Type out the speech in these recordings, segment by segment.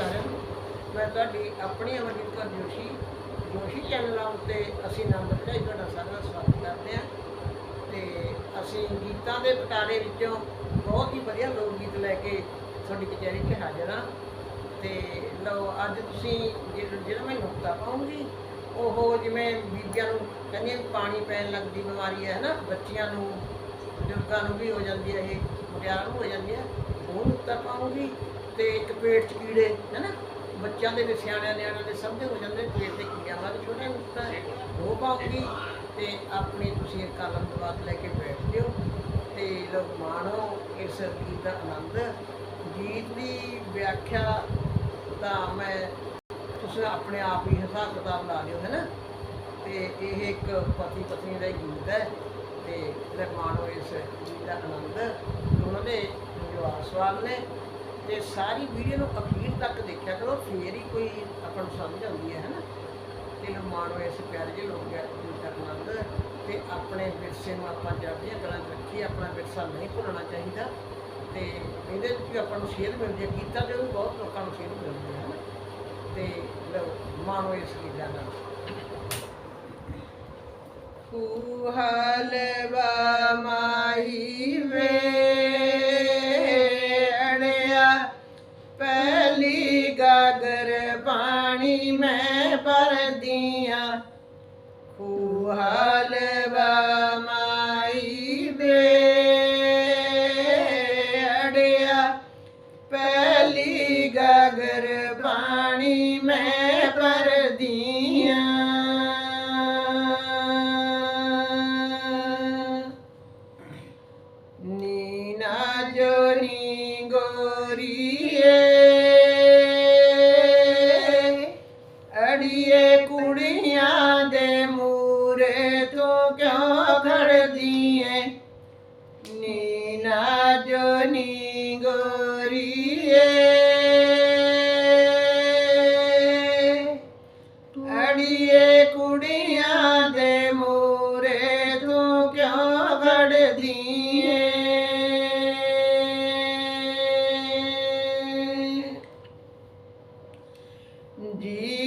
ਸਾਰਿਆਂ ਨੂੰ। ਮੈਂ ਤੁਹਾਡੀ ਆਪਣੀ ਅਮਰਜੀਤ ਕੌਰ ਜੋਸ਼ੀ ਜੋਸ਼ੀ ਚੈਨਲਾਂ ਉੱਤੇ ਅਸੀਂ ਨੰਬਰ ਚੜਾਈ ਤੁਹਾਡਾ ਸਾਰਿਆਂ ਦਾ ਸਵਾਗਤ ਕਰਦੇ ਹਾਂ। ਤੇ ਅਸੀਂ ਗੀਤਾਂ ਦੇ ਪਟਾਰੇ ਵਿੱਚੋਂ ਬਹੁਤ ਹੀ ਵਧੀਆ ਲੋਕ ਗੀਤ ਲੈ ਕੇ ਤੁਹਾਡੀ ਕਚਹਿਰੀ 'ਤੇ ਹਾਜ਼ਰ ਹਾਂ। ਤੇ ਲਓ, ਅੱਜ ਤੁਸੀਂ ਜਿਹੜਾ ਜਿਹੜਾ ਮੈਂ ਨੁਕਤਾ ਪਾਉਂਗੀ, ਉਹ ਜਿਵੇਂ ਬੀਬੀਆਂ ਨੂੰ ਕਹਿੰਦੇ ਵੀ ਪਾਣੀ ਪੈਣ ਲੱਗਦੀ ਬਿਮਾਰੀ ਹੈ ਨਾ, ਬੱਚਿਆਂ ਨੂੰ, ਬਜ਼ੁਰਗਾਂ ਨੂੰ ਵੀ ਹੋ ਜਾਂਦੀ ਹੈ ਇਹ, ਮੁਟਿਆਰਾਂ ਨੂੰ ਹੋ ਜਾਂਦੀ ਹੈ, ਉਹ ਨੁਕਤਾ ਪਾਉਂਗੀ। ਤੇ ਇੱਕ ਪੇਟ 'ਚ ਕੀੜੇ ਹੈ ਨਾ ਬੱਚਿਆਂ ਦੇ ਵੀ, ਸਿਆਣਿਆਂ ਨਿਆਣਿਆਂ ਦੇ ਸਭ ਦੇ ਹੋ ਜਾਂਦੇ ਪੇਟ ਤੇ ਕੀੜਿਆਂ ਵਾਲਾ ਛੋਟਾ ਨੁਕਤਾ ਹੈ, ਉਹ ਪਾਉਂਗੀ ਤੇ ਆਪਣੀ ਤੁਸੀਂ ਕਾਲਮ ਕਲਮ ਦਵਾਤ ਲੈ ਕੇ ਬੈਠ ਜਿਓ ਤੇ ਲੋਕ ਮਾਣੋ, ਇਸ ਗੀਤ ਦਾ ਆਨੰਦ। ਗੀਤ ਦੀ ਵਿਆਖਿਆ ਦਾ ਮੈਂ ਤੁਸੀਂ ਆਪਣੇ ਆਪ ਹੀ ਹਿਸਾਬ ਕਿਤਾਬ ਲਾ ਲਿਓ ਹੈ ਨਾ ਤੇ ਇਹ ਇੱਕ ਪਤੀ ਪਤਨੀ ਦਾ ਗੀਤ ਹੈ ਤੇ ਇਹਦਾ ਮਾਣੋ ਇਸ ਗੀਤ ਦਾ ਆਨੰਦ। ਉਹਨਾਂ ਦੇ ਜਵਾਬ ਸਵਾਲ ਨੇ ਤੇ ਸਾਰੀ ਵੀਡੀਓ ਨੂੰ ਅਖੀਰ ਤੱਕ ਦੇਖਿਆ ਕਰੋ, ਫੇਰ ਹੀ ਕੋਈ ਆਪਾਂ ਨੂੰ ਸਮਝ ਆਉਂਦੀ ਹੈ ਹੈ ਨਾ ਤੇ ਲਓ ਮਾਣੋ ਇਸ ਪਿਆਰੇ ਜਿਹੇ ਲੋਕ ਗੀਤ ਤੇ ਆਪਣੇ ਵਿਰਸੇ ਨੂੰ ਆਪਾਂ ਜਪਦੀਆਂ ਕਰਾਂ ਰੱਖੀਏ, ਆਪਣਾ ਵਿਰਸਾ ਨਹੀਂ ਭੁੱਲਣਾ ਚਾਹੀਦਾ। ਤੇ ਇਹਦੇ ਵਿੱਚ ਵੀ ਆਪਾਂ ਨੂੰ ਸੇਧ ਮਿਲਦੀ ਹੈ ਗੀਤਾਂ ਦੇ ਵੀ ਬਹੁਤ ਲੋਕਾਂ ਨੂੰ ਸੇਧ ਮਿਲਦੀ ਹੈ ਨਾ ਤੇ ਮਾਣੋ ਇਸ ਗੀਤ ਦਾ ਆਨੰਦ ਹਲਵਾ ਕਿਉਂ ਖੜਦੀਏ ਨੀਨਾ ਜੋਨੀ ਗੋਰੀਏ। ਅੜੀਏ ਕੁੜੀਆਂ ਦੇ ਮੂਰੇ ਤੂੰ ਕਿਉਂ ਖੜਦੀ ਏ ਜੀ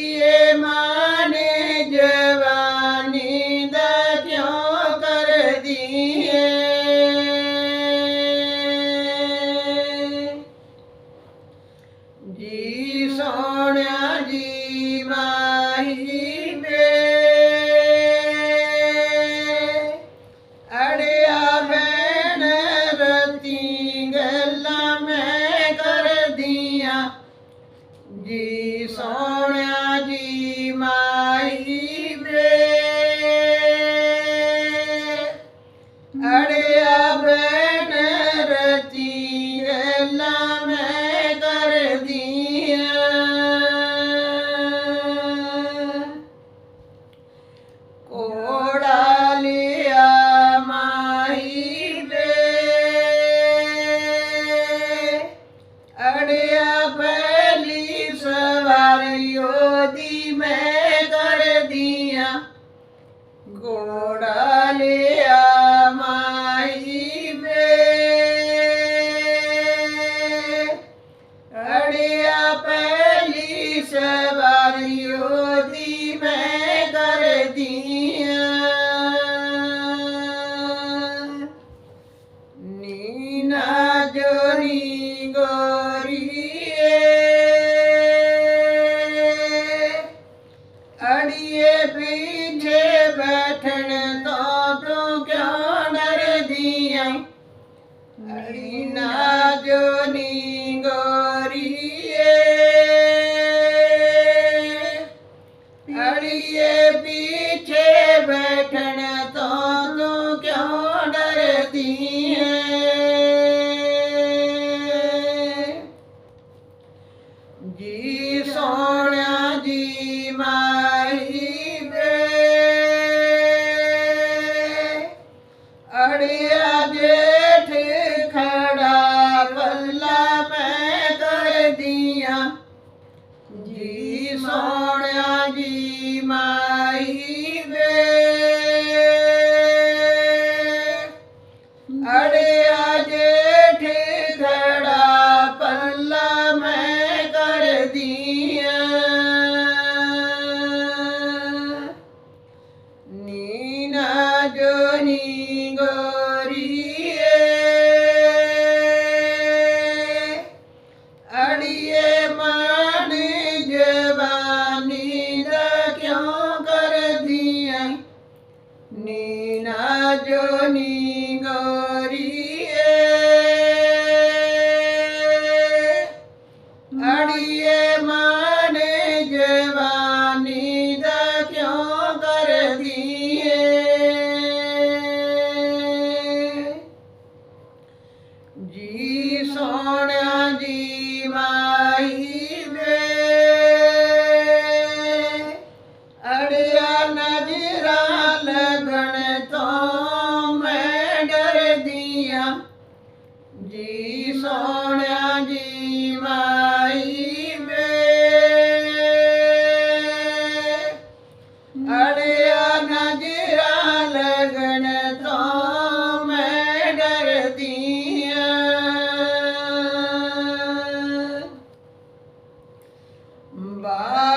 Maria. ਸਵਾਰੀ ਉਹਦੀ ਮੈਂ ਕਰਦੀਆਂ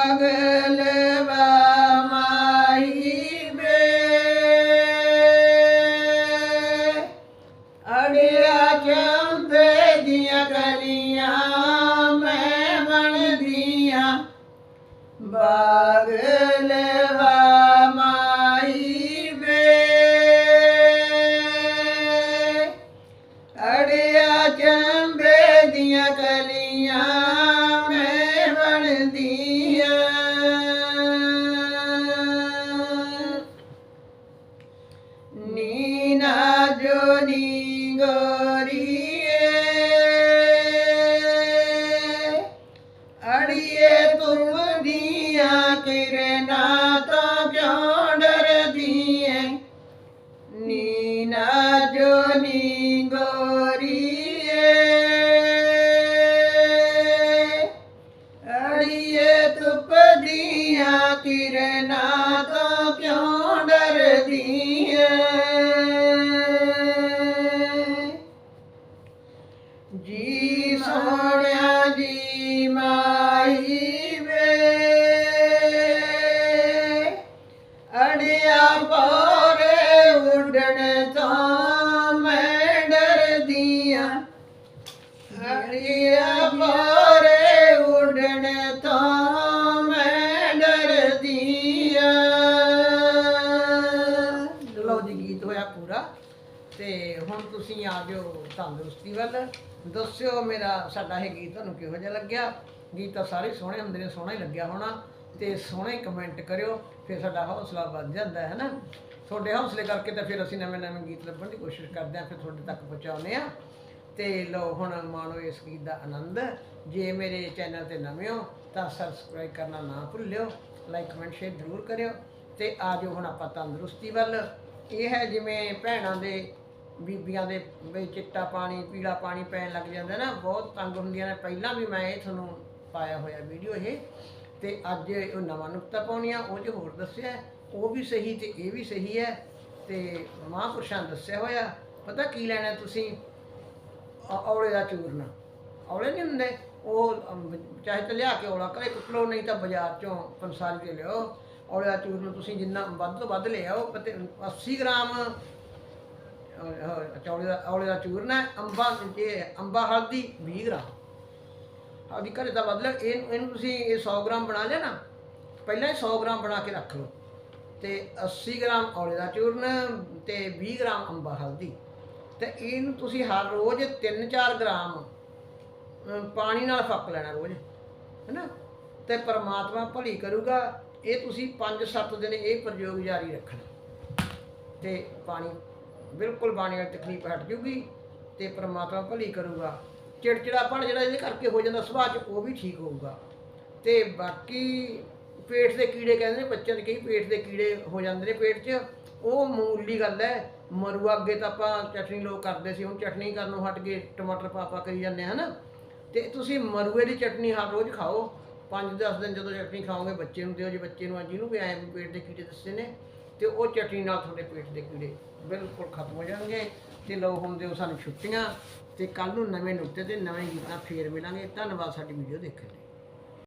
ஆக ਦੱਸਿਓ ਮੇਰਾ, ਸਾਡਾ ਇਹ ਗੀਤ ਤੁਹਾਨੂੰ ਕਿਹੋ ਜਿਹਾ ਲੱਗਿਆ? ਗੀਤ ਤਾਂ ਸਾਰੇ ਸੋਹਣੇ ਹੁੰਦੇ ਨੇ, ਸੋਹਣਾ ਹੀ ਲੱਗਿਆ ਹੋਣਾ। ਤੇ ਸੋਹਣੇ ਕਮੈਂਟ ਕਰਿਓ, ਫਿਰ ਸਾਡਾ ਹੌਸਲਾ ਵੱਧ ਜਾਂਦਾ, ਹੈ ਨਾ? ਤੁਹਾਡੇ ਹੌਸਲੇ ਕਰਕੇ ਤਾਂ ਫਿਰ ਅਸੀਂ ਨਵੇਂ ਨਵੇਂ ਗੀਤ ਲੱਭਣ ਦੀ ਕੋਸ਼ਿਸ਼ ਕਰਦੇ ਹਾਂ, ਫਿਰ ਤੁਹਾਡੇ ਤੱਕ ਪਹੁੰਚਾਉਂਦੇ ਆ ਤੇ ਲਓ ਹੁਣ ਮਾਣੋ ਇਸ ਗੀਤ ਦਾ ਆਨੰਦ। ਜੇ ਮੇਰੇ ਚੈਨਲ ਤੇ ਨਵੇਂ ਹੋ, ਤਾਂ ਸਬਸਕ੍ਰਾਈਬ ਕਰਨਾ ਨਾ ਭੁੱਲਿਓ ਲਾਈਕ ਕਮੈਂਟ ਸ਼ੇਅਰ ਜ਼ਰੂਰ ਕਰਿਓ। ਤੇ ਆ ਜਾਓ ਹੁਣ ਆਪਾਂ ਤੰਦਰੁਸਤੀ ਵੱਲ। ਇਹ ਹੈ ਜਿਵੇਂ ਭੈਣਾਂ ਦੇ ਬੀਬੀਆਂ ਦੇ ਵੀ ਚਿੱਟਾ ਪਾਣੀ, ਪੀਲਾ ਪਾਣੀ ਪੈਣ ਲੱਗ ਜਾਂਦਾ ਨਾ, ਬਹੁਤ ਤੰਗ ਹੁੰਦੀਆਂ ਨੇ। ਪਹਿਲਾਂ ਵੀ ਮੈਂ ਇਹ ਤੁਹਾਨੂੰ ਪਾਇਆ ਹੋਇਆ ਵੀਡੀਓ ਇਹ, ਤੇ ਅੱਜ ਉਹ ਨਵਾਂ ਨੁਕਤਾ ਪਾਉਣੀਆਂ, ਉਹ 'ਚ ਹੋਰ ਦੱਸਿਆ, ਉਹ ਵੀ ਸਹੀ ਤੇ ਇਹ ਵੀ ਸਹੀ ਹੈ। ਤੇ ਮਹਾਂਪੁਰਸ਼ਾਂ ਦੱਸਿਆ ਹੋਇਆ, ਪਤਾ ਕੀ ਲੈਣਾ ਤੁਸੀਂ? ਔਲੇ ਦਾ ਚੂਰਨ। ਔਲੇ ਨਹੀਂ ਹੁੰਦੇ, ਉਹ ਚਾਹੇ ਤਾਂ ਲਿਆ ਕੇ ਔਲਾ ਕਰੇ, ਕੁੱਟ ਲਓ, ਨਹੀਂ ਤਾਂ ਬਾਜ਼ਾਰ ਚੋਂ ਪੰਸਾਰੀ ਕੇ ਲਿਓ ਔਲੇ ਦਾ ਚੂਰਨ ਤੁਸੀਂ ਜਿੰਨਾ ਵੱਧ ਤੋਂ ਵੱਧ ਲਿਆਓ ਆਓ, ਪਤੇ 80 ਗ੍ਰਾਮ ਚੌਲੇ ਦਾ ਔਲੇ ਦਾ ਚੂਰਨ ਹੈ ਅੰਬਾ, ਜੇ ਅੰਬਾ, ਹਲਦੀ 20 ਗ੍ਰਾਮ। ਹਲਦੀ ਘਰੇ ਦਾ ਮਤਲਬ ਇਹ, ਇਹਨੂੰ ਤੁਸੀਂ ਇਹ 100 ਗ੍ਰਾਮ ਬਣਾ ਲਿਆ ਨਾ, ਪਹਿਲਾਂ ਹੀ 100 ਗ੍ਰਾਮ ਬਣਾ ਕੇ ਰੱਖ ਲਓ। ਤੇ 80 ਗ੍ਰਾਮ ਔਲੇ ਦਾ ਚੂਰਨ ਤੇ 20 ਗ੍ਰਾਮ ਅੰਬਾ, ਹਲਦੀ। ਤੇ ਇਹਨੂੰ ਤੁਸੀਂ ਹਰ ਰੋਜ਼ 3-4 ਗ੍ਰਾਮ ਪਾਣੀ ਨਾਲ ਫੱਕ ਲੈਣਾ ਰੋਜ਼, ਹੈਨਾ? ਤੇ ਪਰਮਾਤਮਾ ਭਲੀ ਕਰੂਗਾ, ਇਹ ਤੁਸੀਂ 5-7 ਦਿਨ ਇਹ ਪ੍ਰਯੋਗ ਜਾਰੀ ਰੱਖਣਾ। ਤੇ ਪਾਣੀ ਬਿਲਕੁਲ ਬਾਣੀ ਵਾਲੀ ਤਕਲੀਫ ਹਟ ਜੂਗੀ ਤੇ ਪਰਮਾਤਮਾ ਭਲੀ ਕਰੂਗਾ। ਚਿੜਚਿੜਾਪਣ ਜਿਹੜਾ ਇਹਦੇ ਕਰਕੇ ਹੋ ਜਾਂਦਾ, ਸੁਭਾਅ 'ਚ ਉਹ ਵੀ ਠੀਕ ਹੋਊਗਾ। ਤੇ ਬਾਕੀ ਪੇਟ ਦੇ ਕੀੜੇ ਕਹਿੰਦੇ ਨੇ, ਬੱਚਿਆਂ ਦੇ ਕਈ ਪੇਟ ਦੇ ਕੀੜੇ ਹੋ ਜਾਂਦੇ ਨੇ ਪੇਟ 'ਚ। ਉਹ ਮੂਲੀ ਗੱਲ ਹੈ ਮਰੂਆ ਅੱਗੇ ਤਾਂ ਆਪਾਂ ਚਟਨੀ ਲੋਕ ਕਰਦੇ ਸੀ, ਹੁਣ ਚਟਨੀ ਕਰਨੋਂ ਹਟ ਕੇ ਟਮਾਟਰ ਪਾਪਾ ਕਰੀ ਜਾਂਦੇ ਹਨ। ਤੇ ਤੁਸੀਂ ਮਰੂਏ ਦੀ ਚਟਨੀ ਹਰ ਰੋਜ਼ ਖਾਓ। 5-10 ਦਿਨ ਜਦੋਂ ਚਟਨੀ ਖਾਓਗੇ, ਬੱਚੇ ਨੂੰ ਦਿਓ, ਜੇ ਬੱਚੇ ਨੂੰ ਜਿਹਨੂੰ ਵੀ ਐਂ ਵੀ ਪੇਟ ਦੇ ਕੀੜੇ ਦੱਸੇ ਨੇ। ਤੇ ਉਹ ਚਟਨੀ ਨਾਲ ਤੁਹਾਡੇ ਪੇਟ ਦੇ ਕੀੜੇ ਬਿਲਕੁਲ ਖਤਮ ਹੋ ਜਾਣਗੇ ਤੇ ਲਓ ਹੁਣ ਦਿਓ ਸਾਨੂੰ ਛੁੱਟੀਆਂ ਤੇ ਕੱਲ ਨੂੰ ਨਵੇਂ ਨੁਕਤੇ ਤੇ ਨਵੇਂ ਗੀਤਾਂ ਫੇਰ ਮਿਲਾਂਗੇ। ਧੰਨਵਾਦ, ਸਾਡੀ ਵੀਡੀਓ ਦੇਖਣ ਲਈ।